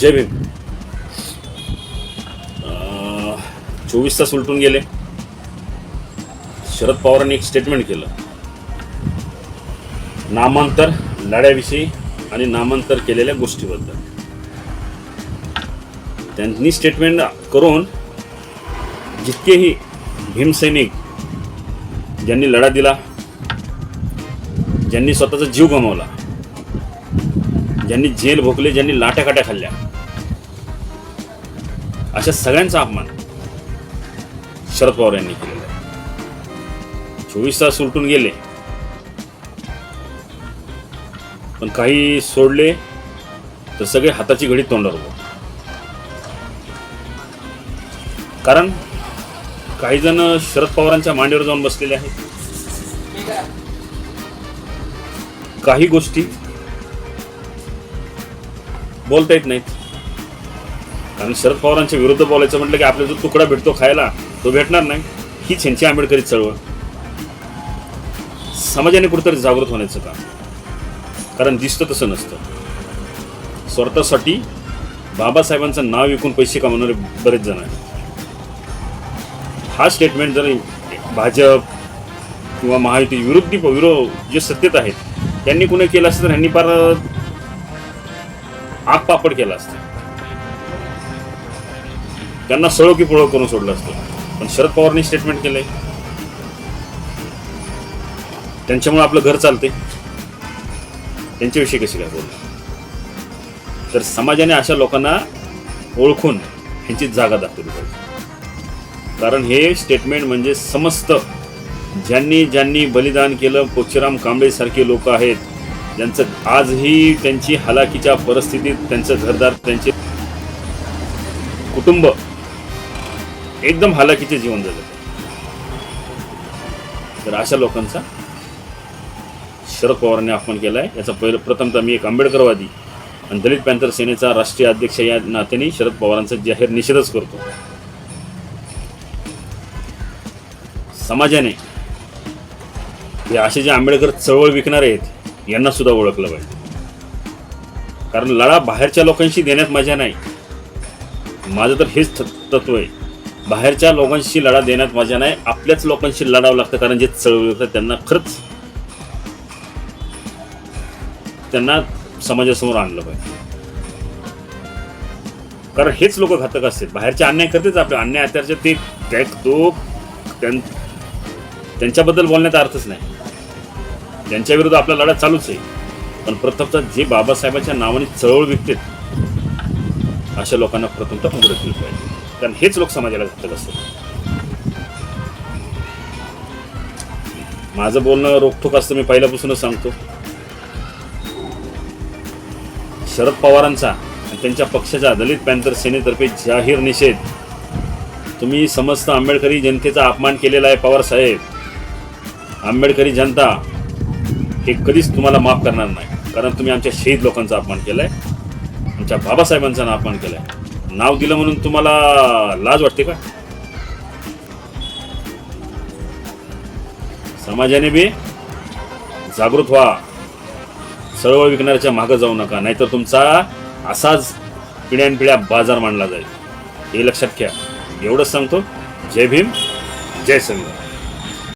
जय भीम. चोवीस तास उलटून गेले. शरद पवारांनी एक स्टेटमेंट केलं. नामांतर लढ्याविषयी आणि नामांतर केलेल्या गोष्टीबद्दल. त्यांनी स्टेटमेंट करून जितकेही भीमसैनिक ज्यांनी लढा दिला ज्यांनी स्वतःचा जीव गमावला ज्यांनी जेल भोगले ज्यांनी लाट्याकाट्या खाल्ल्या. अशा सगळ्यांचा अपमान शरद पवार यांनी केलेला आहे. चोवीस तास उलटून गेले. पण काही सोडले तर सगळे हाताची घडी तोंडावर होतो कारण काही जण शरद पवारांच्या मांडीवर जाऊन बसलेले आहेत. काही गोष्टी बोलता येत नाहीत. कारण शरद पवारांच्या विरुद्ध बोलायचं म्हटलं की आपला जो तुकडा भेटतो खायला तो भेटणार नाही. हीच ह्यांची आंबेडकरी चळवळ. समाजाने कुठेतरी जागृत होण्याचं काम. कारण दिसतं तसं नसतं. स्वार्थासाठी बाबासाहेबांचं नाव विकून पैसे कमावणारे बरेच जण आहेत. हा स्टेटमेंट जर भाजप किंवा महायुती विरोधी विरोध जे सत्तेत आहेत त्यांनी कुणी केलं असतं तर ह्यांनी फार आग पापड केला असतं. त्यांना सळो की पुळो करून सोडलं असतं. पण शरद पवारनी स्टेटमेंट केलंय. त्यांच्यामुळे आपलं घर चालते त्यांच्याविषयी कशी काय बोलणार? तर समाजाने अशा लोकांना ओळखून ह्यांची जागा दाखवली पाहिजे. कारण हे स्टेटमेंट म्हणजे समस्त ज्यांनी ज्यांनी बलिदान केलं पोचीराम कांबळे सारखे लोक आहेत ज्यांचं आजही त्यांची हालाकीच्या परिस्थितीत त्यांचं घरदार त्यांचे कुटुंब एकदम हालाकीचे जीवन जगत तर अशा लोकांचा शरद पवारांनी अपमान केला आहे याचा पहिलं प्रथमतः मी एक आंबेडकरवादी आणि दलित पॅंथर सेनेचा राष्ट्रीय अध्यक्ष या नात्याने शरद पवारांचा जाहीर निषेधच करतो. समाजाने हे असे जे आंबेडकर चळवळ विकणारे आहेत यांना सुद्धा ओळखलं पाहिजे. कारण लढा बाहेरच्या लोकांशी देण्यात मजा नाही. माझं तर हेच त- तत्व आहे. बाहेरच्या लोकांशी लढा देण्यात मजा नाही. आपल्याच लोकांशी लढावं लागतं कारण जे चळवळी होतात त्यांना खरंच त्यांना समाजासमोर आणलं पाहिजे. कारण हेच लोक घातक असतात. बाहेरचे अन्याय करतेच आपले. अन्याय अत्याचार ते तो त्यां- त्यांच्याबद्दल बोलण्याचा अर्थच नाही. त्यांच्याविरुद्ध आपला लढा चालूच आहे. पण प्रथमतः जे बाबासाहेबांच्या नावाने चळवळ विकतेत अशा लोकांना प्रथमतः उघडं दिली पाहिजे. कारण हेच लोक समाजाला घातक असतात. माझं बोलणं रोखोक असतं मी पहिल्यापासूनच सांगतो. शरद पवारांचा आणि त्यांच्या पक्षाच्या दलित पॅन्थर सेनेतर्फे जाहीर निषेध. तुम्ही समस्त आंबेडकरी जनतेचा अपमान केलेला आहे पवार साहेब. आंबेडकरी जनता हे कधीच तुम्हाला माफ करणार नाही. कारण तुम्ही आमच्या शहीद लोकांचा अपमान केलाय. आमच्या बाबासाहेबांचा अपमान केलाय. नाव दिलं म्हणून तुम्हाला लाज वाटते का? समाजाने बी जागृत व्हा. चळवळ विकणाऱ्याच्या मागं जाऊ नका. नाहीतर तुमचा असाच पिढ्यानपिढ्या बाजार मांडला जाईल. हे लक्षात घ्या. एवढंच सांगतो. जय भीम. जय संविधान